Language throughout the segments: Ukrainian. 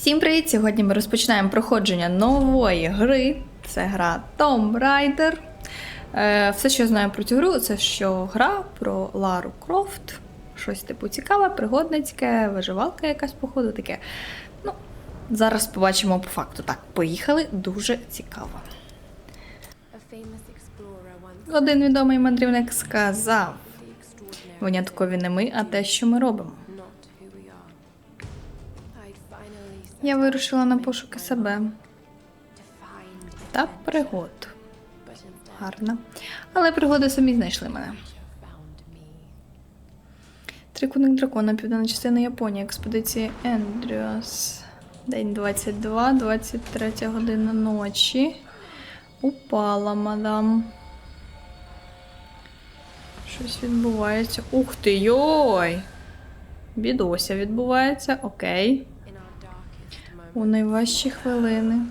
Всім привіт! Сьогодні ми розпочинаємо проходження нової гри. Це гра Tomb Raider. Е, все, що я знаю про цю гру, це що гра про Лару Крофт. Щось типу цікаве, пригодницьке, виживалка якась, походу, таке. Ну, зараз побачимо по факту. Так, поїхали. Дуже цікаво. Один відомий мандрівник сказав: виняткові не ми, а те, що ми робимо. Я вирушила на пошуки себе та пригод. Гарно. Але пригоди самі знайшли мене. Трикутник дракона, південна частина Японії, експедиції Ендрюас. День 22, 23 година ночі. Упала, мадам. Щось відбувається. Ух ти, йой! Бідося відбувається, окей. У найважчі хвилини.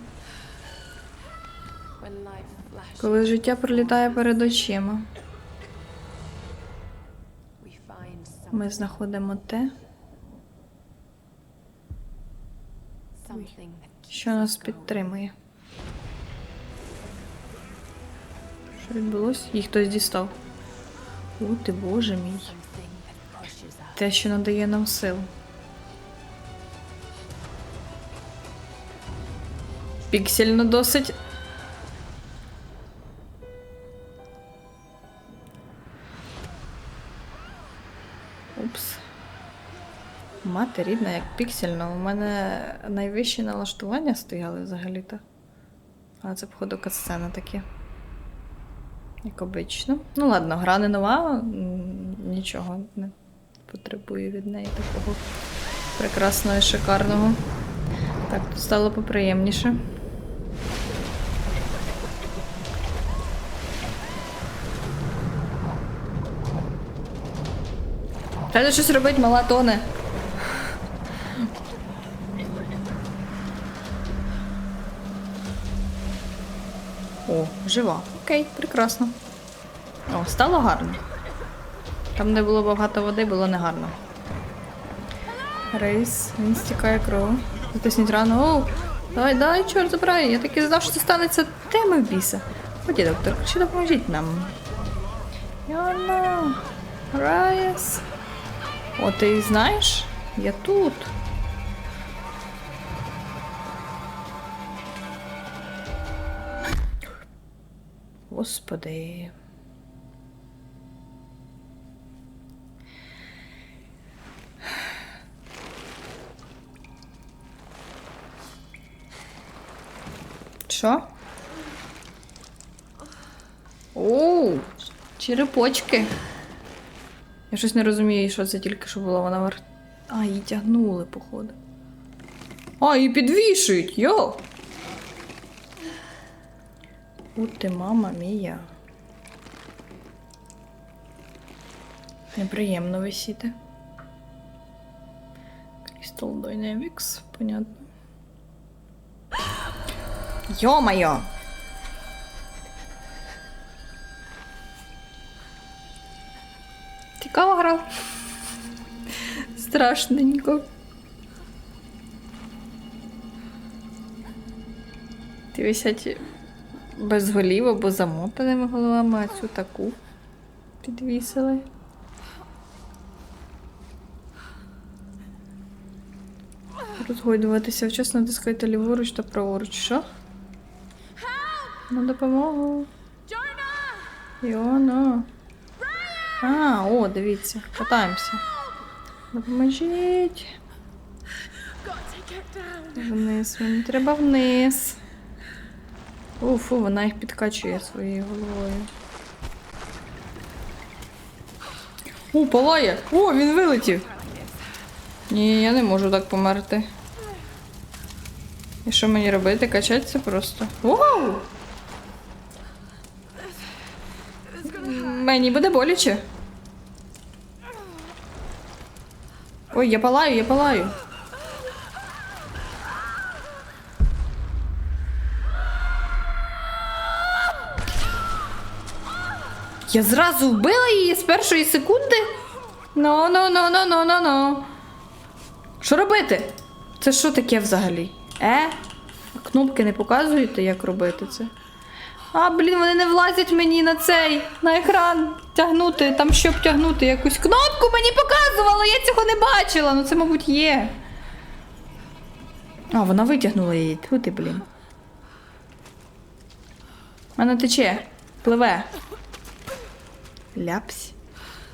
Коли життя пролітає перед очима, ми знаходимо те, що нас підтримує. Що відбулося? Їх хтось дістав. О, ти боже мій. Те, що надає нам сил. Піксельно досить. Упс. Мати рідна, як піксельно. У мене найвищі налаштування стояли взагалі-то. А це, походу, катсцена такі. Як обично. Ну ладно, гра не нова, нічого не потребує від неї такого прекрасного і шикарного. Так, тут стало поприємніше. Треба щось робити, мала тоне. О, жива. Окей, прекрасно. О, стало гарно. Там, де було багато води, було негарно. Рейс, він стікає кров. Затисніть рану. О, давай, давай, чорт забирай. Я таки знав, що це станеться. Де ми в біса? Ході, доктор, чи допоможіть нам. Йона, Райс. О, ти знаєш? Я тут. Господи. Що? Оу, черепочки. Я щось не розумію, що це тільки що було вона вер... А, її тягнули, походу. А, її підвішують, йо! У ти, мама мія. Неприємно висіти. Crystal Dynamics, понятно. Йо-моє! Страшненько. Ти висять без голів або замотаними головами, а цю таку підвісили. Розгойдуватися вчасно натискайте ліворуч та праворуч. Що? На допомогу. Йона. А, о, дивіться, катаємося. Допоможіть. Вниз, мені треба вниз. Уфу, вона їх підкачує своєю головою. О, палає! О, він вилетів! Ні, я не можу так померти. І що мені робити? Качатися просто. Вау! Мені буде боляче. Ой, я палаю, я палаю. Я зразу вбила її з першої секунди. Ну, ну, ну, ну, ну, ну, ну. Що робити? Це що таке взагалі? Е? Кнопки не показуєте, як робити це? А, блін, вони не влазять мені на цей, на екран тягнути. Там щоб тягнути якусь кнопку мені показувало, я цього не бачила. Ну це, мабуть, є. А, вона витягнула її. Тьфу ти, блін. Вона тече, пливе. Ляпсь.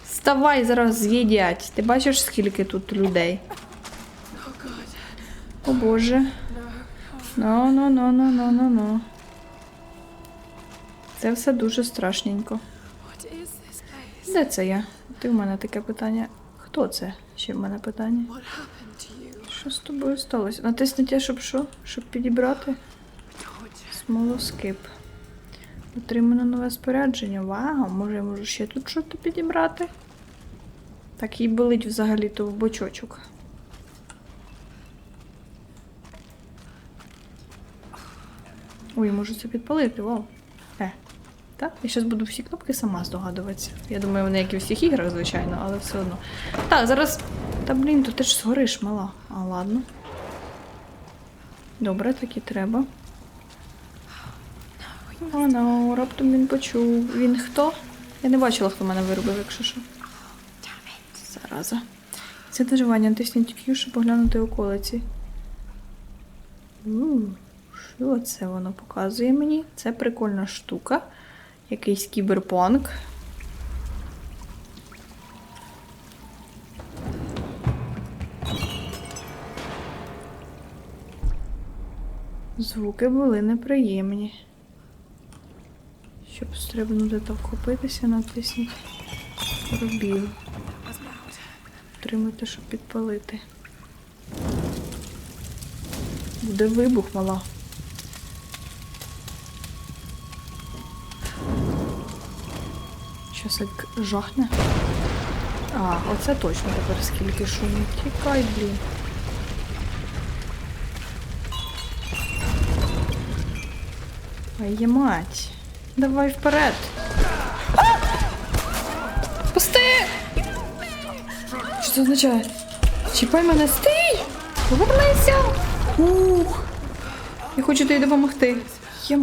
Вставай, зараз з'їдять. Ти бачиш, скільки тут людей? О боже. Ну, ну, ну, ну, ну, ну, ну. Це все дуже страшненько. Де це я? Ти в мене таке питання. Хто це? Ще в мене питання. Що з тобою сталося? Натисніть, я, щоб що? Щоб підібрати? Смолоскип. Отримано нове спорядження. Вау, може я можу ще тут щось підібрати? Так, їй болить взагалі-то в бочочок. Ой, можу це підпалити, вау. Так, я зараз буду всі кнопки сама здогадуватися. Я думаю, вони як і в всіх іграх, звичайно, але все одно. Так, зараз. Та блін, то ти ж згориш, мала. А ладно. Добре, так і треба. О, ну, раптом він почув. Він хто? Я не бачила, хто мене виробив, якщо що. Зараза. Це доживання. Натисніть Q, щоб поглянути околиці. Що це воно показує мені? Це прикольна штука. Якийсь кіберпанк. Звуки були неприємні. Щоб стрибнути та вхопитися, натисніть пробіл. Тримайте, щоб підпалити. Буде вибух, мала. Щас як жахне. А, оце точно тепер скільки шуму. Тікай, блін. Ай, мать. Давай вперед. А! Пусти! Що це означає? Чіпай мене, стій! Повернися! Ух! Я хочу тобі допомогти. Є.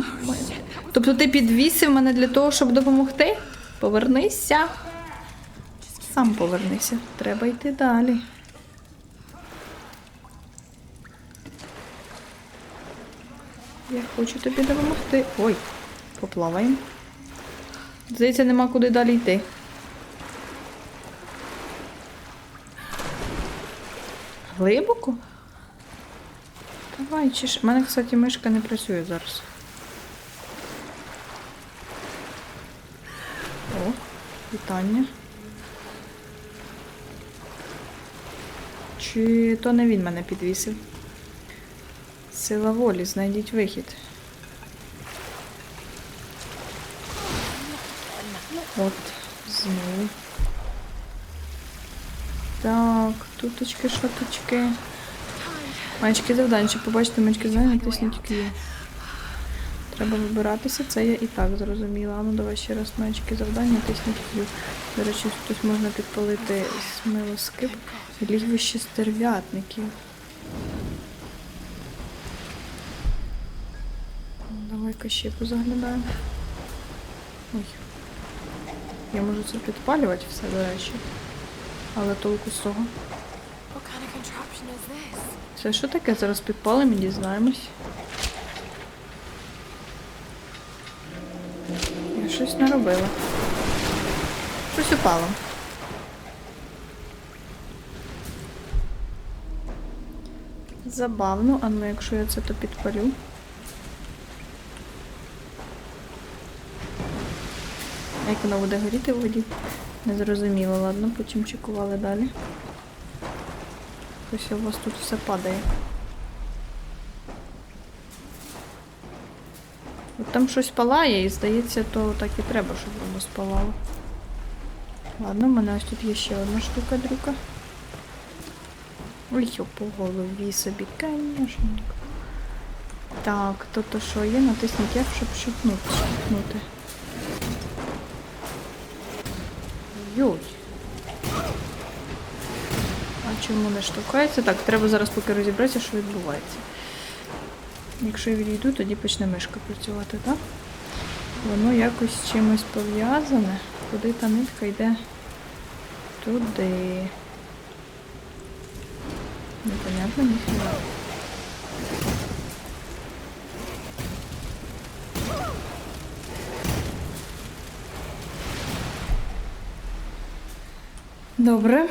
Тобто ти підвісив мене для того, щоб допомогти? Повернися. Сам повернися. Треба йти далі. Я хочу тобі допомогти. Ой, поплаваємо. Здається, нема куди далі йти. Глибоко? Давай, ж. У мене, кстати, мишка не працює зараз. О, вітання. Чи то не він мене підвісив? Сила волі, знайдіть вихід. От, знову. Так, туточки, шаточки. Маячки завдань, щоб побачити маячки завдань, натисніть Q. Треба вибиратися, це я і так зрозуміла. А ну давай ще раз маячки завдань, натисніть Q. До речі, тут можна підпалити смилоскип. Лігвище стерв'ятників. Давай-ка ще позаглядаємо. Ой. Я можу це підпалювати все, до речі. Але толку з того. Це що таке? Зараз підпалимо і дізнаємось. Щось наробила. Щось упало. Забавно, а ну якщо я це то підпалю. Як воно буде горіти в воді? Не зрозуміло, ладно, потім чекували далі. Ось у вас тут все падає. Там щось палає і здається, то так і треба, щоб воно спалало. Ладно, в мене ось тут є ще одна штука дрюка. Ой, по голові собі, конечно. Так, то то що є, натисніть F, щоб шипнути, шипнути. Йой. А Чому не штовхається? Так, треба зараз поки розібратися, що відбувається. Якщо я відійду, тоді почне мишка працювати, так? Воно якось з чимось пов'язане. Куди та нитка йде? Туди. Непонятно ніхіра. Добре.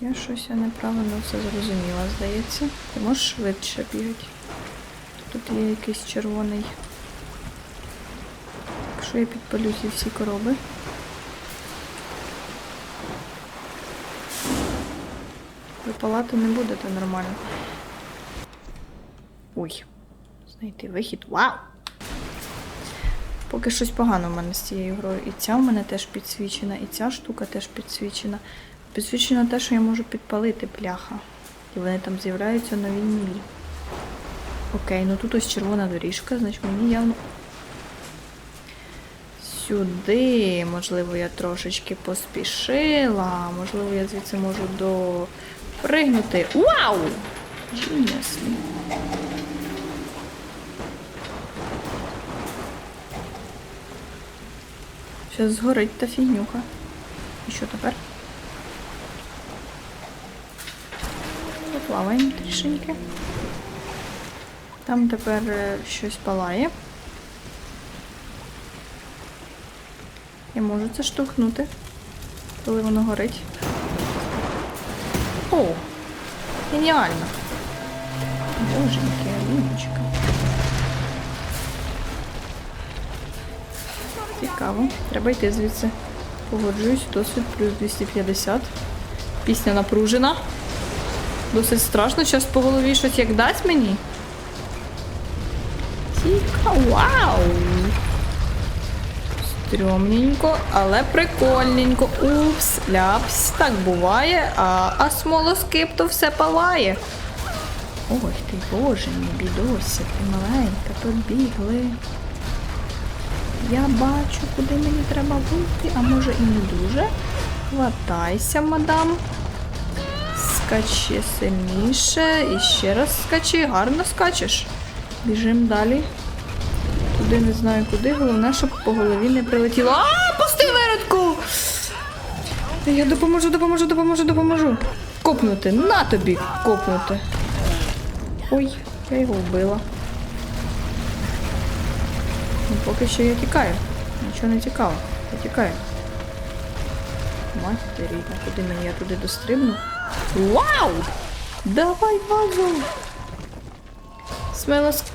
Я щось неправильно все зрозуміла, здається. Ти можеш швидше бігати? Тут є якийсь червоний. Якщо я підпалю ці всі короби. Ви палати не будете нормально. Ой. Знайти вихід. Вау! Поки щось погано в мене з цією грою. І ця в мене теж підсвічена, і ця штука теж підсвічена. Підсвічено те, що я можу підпалити пляха. І вони там з'являються нові нові. Окей, ну тут ось червона доріжка, значить мені явно. Сюди, можливо, я трошечки поспішила. Можливо, я звідси можу допригнути. Вау! Genius. Щас згорить та фігнюха. І що тепер? Поплаваємо трішеньки. Там тепер е, щось палає. Я можу це штовхнути, коли воно горить. О! Геніально! Боженьки, Аліночка. Цікаво. Треба йти звідси. Погоджуюсь, досвід плюс 250. Пісня напружена. Досить страшно, зараз по голові щось як дасть мені. Цікаво, вау! Стрьомненько, але прикольненько. Упс, ляпс, так буває, а, а смолоскип то все палає. Ой ти, боже мій бідося, ти маленька, побігли. Я бачу, куди мені треба бути, а може і не дуже. Хватайся, мадам. Скачи сильніше. І ще раз скачи. Гарно скачеш. Біжим далі. Туди не знаю куди. Головне, щоб по голові не прилетіло. А, пусти виродку! Я допоможу, допоможу, допоможу, допоможу. Копнути. На тобі копнути. Ой, я його вбила. Ну, поки що я тікаю. Нічого не цікаво. Я тікаю. Мать рідна, куди мені я туди дострибну? Вау! Давай вазу!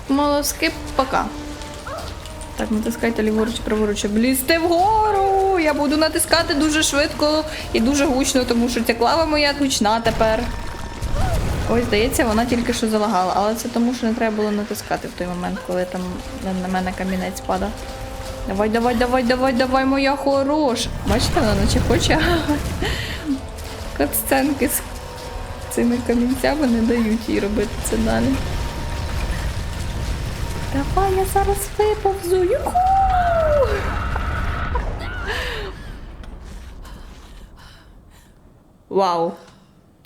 Смолоскип, пока. Так, натискайте ліворуч, праворуч, облізьте вгору! Я буду натискати дуже швидко і дуже гучно, тому що ця клава моя гучна тепер. Ой, здається, вона тільки що залагала, але це тому, що не треба було натискати в той момент, коли там на мене камінець падав. Давай, давай, давай, давай, давай, моя хороша. Бачите, вона наче хоче. Катсценки з цими камінцями не дають їй робити це далі. Давай, я зараз виповзу. Юху! Вау!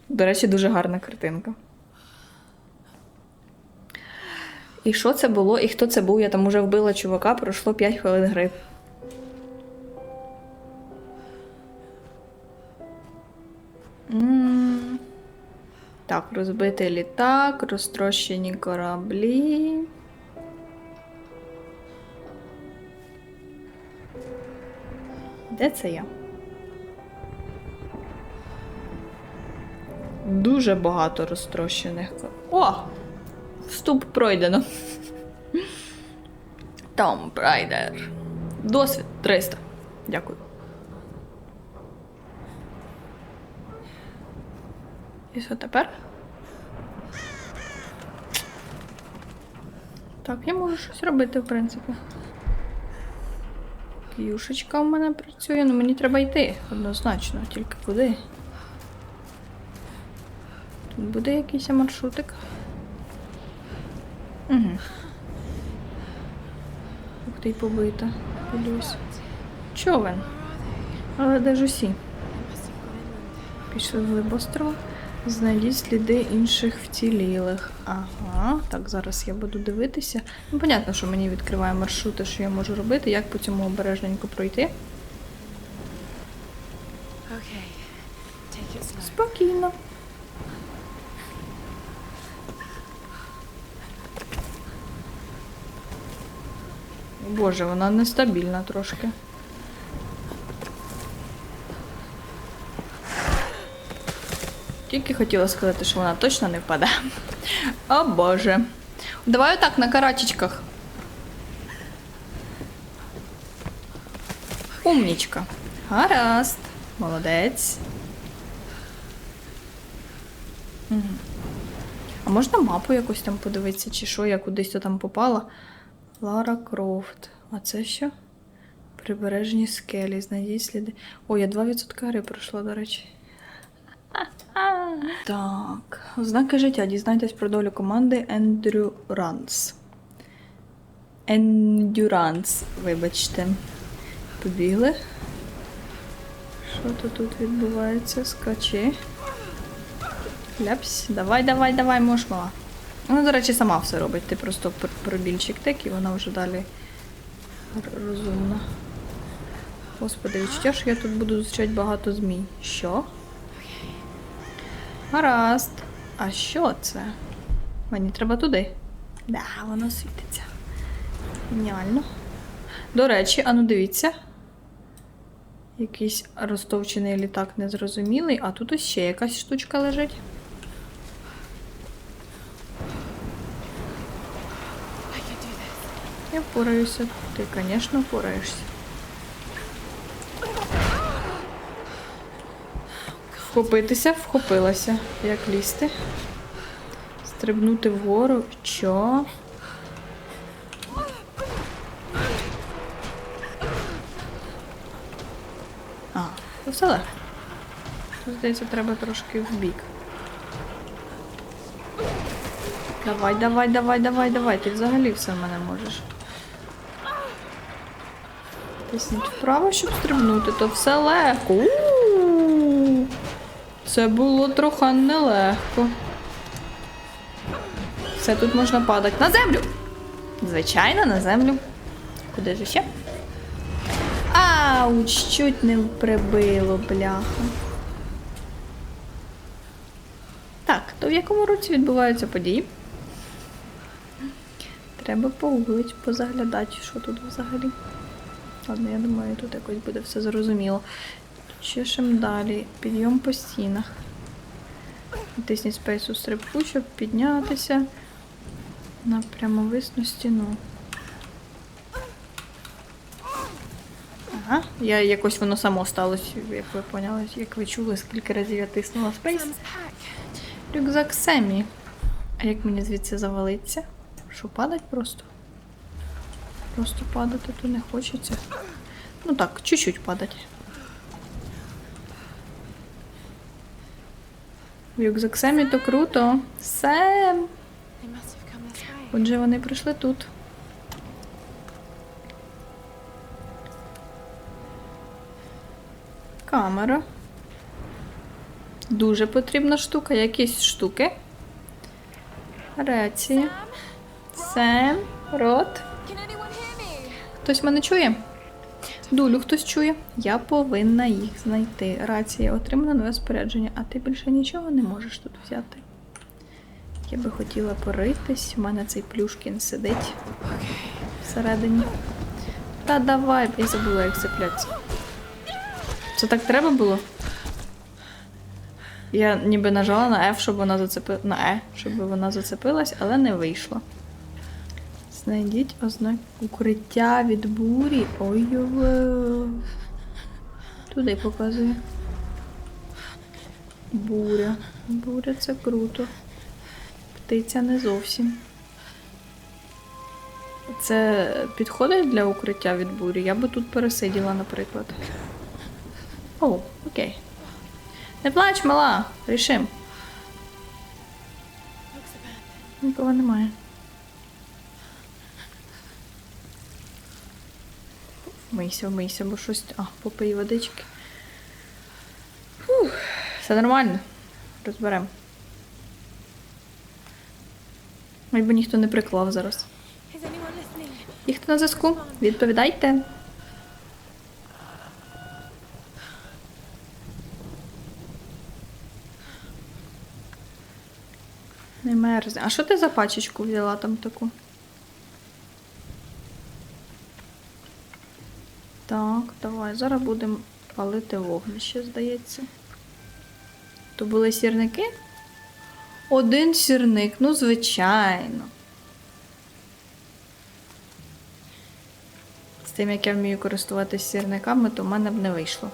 До речі, дуже гарна картинка. І що це було, і хто це був? Я там уже вбила чувака, пройшло 5 хвилин гри. Так, розбитий літак, розтрощені кораблі. Де це я? Дуже багато розтрощених. кор- О! Вступ пройдено. Том Прайдер. Досвід 300. Дякую. І що тепер? Так, я можу щось робити, в принципі. Юшечка в мене працює, ну мені треба йти однозначно, тільки куди? Тут буде якийсь маршрутик. Угу. Ух ти й побита. Подивись. Човен. Але де ж усі? Пішли вглиб острова. Знайдіть сліди інших вцілілих. Ага, так, зараз я буду дивитися. Ну, понятно, що мені відкриває маршрути, що я можу робити, як по цьому обережненько пройти. Спокійно. Боже, вона нестабільна трошки. Тільки хотіла сказати, що вона точно не впаде. О Боже. Давай отак на карачечках. Умнічка. Гаразд. Молодець. А можна мапу якусь там подивитися, чи що, я кудись то там попала? Лара Крофт. А це що? Прибережні скелі, знайдіть сліди. О, я 2% гри пройшла, до речі. Так. Ознаки життя. Дізнайтесь про долю команди Endurance. Endurance, вибачте. Побігли. Що то тут відбувається? Скачи. Ляпсь. Давай, давай, давай, можеш. Вона, до речі, сама все робить. Ти просто пробільчик тик, і вона вже далі розумна. Господи, відчуття, що я тут буду зустрічати багато змій. Що? Гаразд. А що це? Мені треба туди. Да, воно світиться. Геніально. До речі, ану дивіться. Якийсь розтовчений літак незрозумілий, а тут ось ще якась штучка лежить. Я впораюся. Ти, звісно, впораєшся. Вхопитися, вхопилася. Як лізти? Стрибнути вгору. Що? А, то все легко. Здається, треба трошки вбік. Давай, давай, давай, давай, давай. Ти взагалі все в мене можеш. Тисніть вправо, щоб стрибнути, то все легко. Це було трохи нелегко. Все, тут можна падати. На землю! Звичайно, на землю. Куди ж ще? Ауч, чуть не прибило, бляха. Так, то в якому році відбуваються події? Треба погуглити, позаглядати, що тут взагалі. Ладно, я думаю, тут якось буде все зрозуміло. Чешем далі. Підйом по стінах. Тисніть спейс у стрибку, щоб піднятися на прямовисну стіну. Ага, я якось воно само сталося, як ви поняли, як ви чули, скільки разів я тиснула спейс. Рюкзак Семі. А як мені звідси завалиться? Що, падать просто? Просто падати то не хочеться. Ну так, чуть-чуть падать. Рюкзак Семі то круто. Сем! Отже, вони прийшли тут. Камера. Дуже потрібна штука. Якісь штуки. Рація. Сем. Рот. Хтось мене чує? Дулю хтось чує. Я повинна їх знайти. Рація отримана нове спорядження, а ти більше нічого не можеш тут взяти. Я би хотіла поритись. У мене цей плюшкін сидить всередині. Та давай, я забула, як цеплятися. Це так треба було? Я ніби нажала на F, щоб вона зацепи... на E, щоб вона зацепилась, але не вийшло. Знайдіть ознак укриття від бурі. ой ой Туди показує. Буря. Буря це круто. Птиця не зовсім. Це підходить для укриття від бурі? Я би тут пересиділа, наприклад. О, окей. Не плач, мала, рішим. Нікого немає. Вмийся, вмийся, бо щось. А, попий водички. Фух, все нормально. Розберемо. Якби ніхто не приклав зараз. І хто на зв'язку? Відповідайте. Не мерзне. А що ти за пачечку взяла там таку? Давай. Зараз будемо палити вогнище, здається. То були сірники? Один сірник, ну, звичайно. З тим, як я вмію користуватися сірниками, то в мене б не вийшло.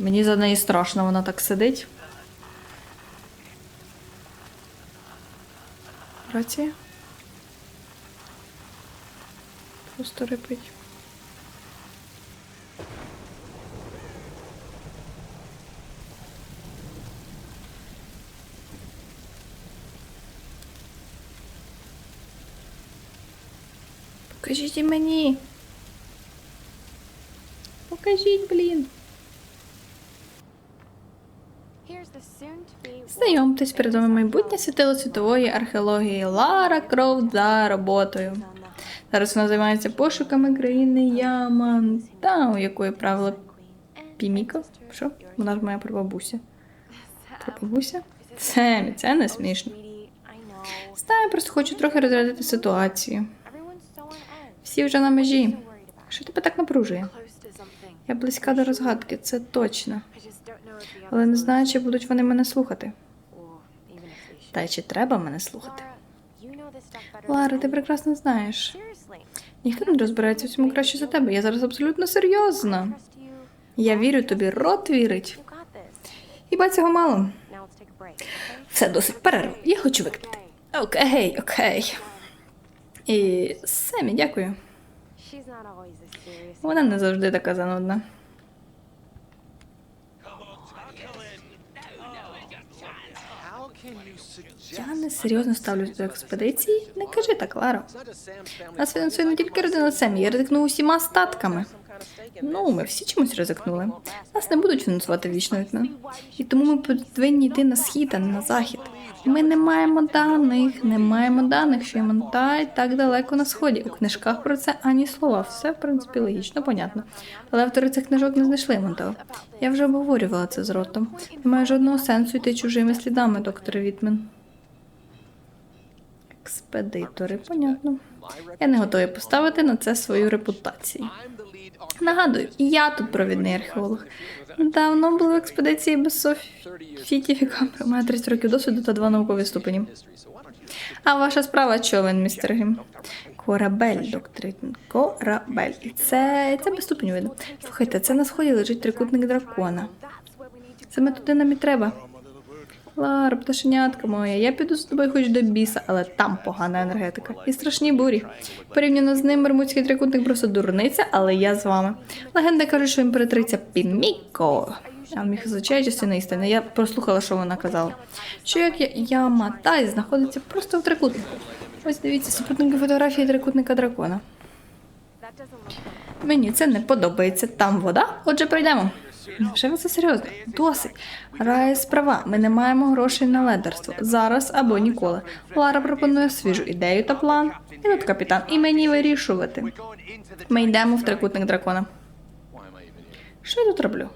Мені за неї страшно, вона так сидить. Рація? Просто репить. Покажіть мені. Покажіть, блін. Знайомтесь, перед майбутнє світило світової археології Лара Крофт за роботою. Зараз вона займається пошуками країни Яман, у якої правила Піміко. Що? Вона ж моя прабабуся. Прабабуся? Це, це не смішно. Знаю, просто хочу трохи розрядити ситуацію. Всі вже на межі. Що тебе так напружує? Я близька до розгадки, це точно. Але не знаю, чи будуть вони мене слухати. Та й чи треба мене слухати? Лара, ти прекрасно знаєш. Ніхто не розбирається в цьому краще за тебе. Я зараз абсолютно серйозна. Я вірю тобі, рот вірить. Хіба цього мало? Все досить перерв. Я хочу викпити. Окей, окей. І Семі, дякую. Вона не завжди така занудна. Я не серйозно ставлюсь до експедиції. Не кажи так, Ларо. Нас фінансує не тільки родина Семі, я ризикну усіма статками. Ну, ми всі чимось ризикнули. Нас не будуть фінансувати вічно вікна. І тому ми повинні йти на схід, а не на захід. Ми не маємо даних, не маємо даних, що Ямонтай так далеко на сході. У книжках про це ані слова. Все, в принципі, логічно, понятно. Але автори цих книжок не знайшли Ямонтова. Я вже обговорювала це з ротом. Немає жодного сенсу йти чужими слідами, доктор Вітмен. Експедитори, понятно. Я не готовий поставити на це свою репутацію. Нагадую, я тут провідний археолог. Давно були в експедиції без Софітів і камер. 30 років досвіду та два наукові ступені. А ваша справа човен, містер Грім? Корабель, доктор. Корабель. І це, це без ступеню видно. Слухайте, це на сході лежить трикутник дракона. Саме туди нам і треба. Лара, пташенятка моя, я піду з тобою хоч до біса, але там погана енергетика. І страшні бурі. Порівняно з ним Бермудський трикутник просто дурниця, але я з вами. Легенда каже, що імператриця Піміко. А міг звичайно частина істини. Я прослухала, що вона казала. Що як я, знаходиться просто в трикутнику. Ось дивіться, супутники фотографії трикутника дракона. Мені це не подобається. Там вода, отже, пройдемо. Невже ви це серйозно? Досить. Рає справа. Ми не маємо грошей на ледерство. Зараз або ніколи. Лара пропонує свіжу ідею та план. І тут капітан. І мені вирішувати. Ми йдемо в трикутник дракона. Що я тут роблю?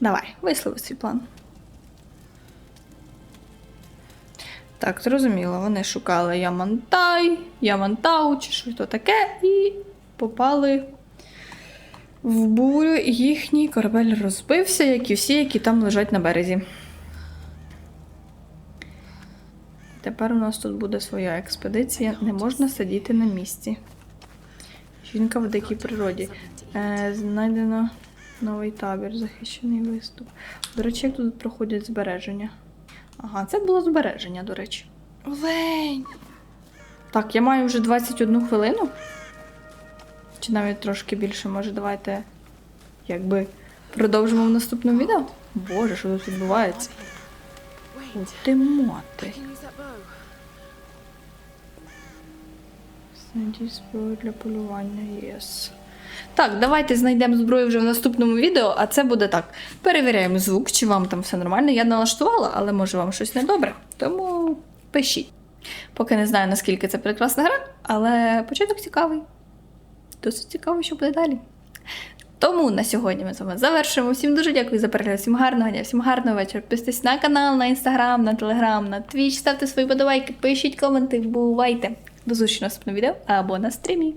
Давай, вислови свій план. Так, зрозуміло, вони шукали Ямантай, Ямантау чи що то таке, і попали в бурю. і Їхній корабель розбився, як і всі, які там лежать на березі. Тепер у нас тут буде своя експедиція. Не можна сидіти на місці. Жінка в дикій природі. Е, знайдено новий табір, захищений виступ. До речі, як тут проходять збереження? Ага, це було збереження, до речі. Олень! Так, я маю вже 21 хвилину. Чи навіть трошки більше, може, давайте якби Продовжимо в наступному відео. Боже, що тут відбувається? Ти bow. Знайдіть зброю для полювання, єс. Так, давайте знайдемо зброю вже в наступному відео, а це буде так. Перевіряємо звук, чи вам там все нормально. Я налаштувала, але може вам щось недобре. Тому пишіть. Поки не знаю, наскільки це прекрасна гра, але початок цікавий. Досить цікаво, що буде далі. Тому на сьогодні ми з вами завершуємо. Всім дуже дякую за перегляд, всім гарного дня, всім гарного вечора. Підписуйтесь на канал, на інстаграм, на телеграм, на твіч, ставте свої подобайки, пишіть коменти, бувайте. До зустрічі наступному відео або на стрімі.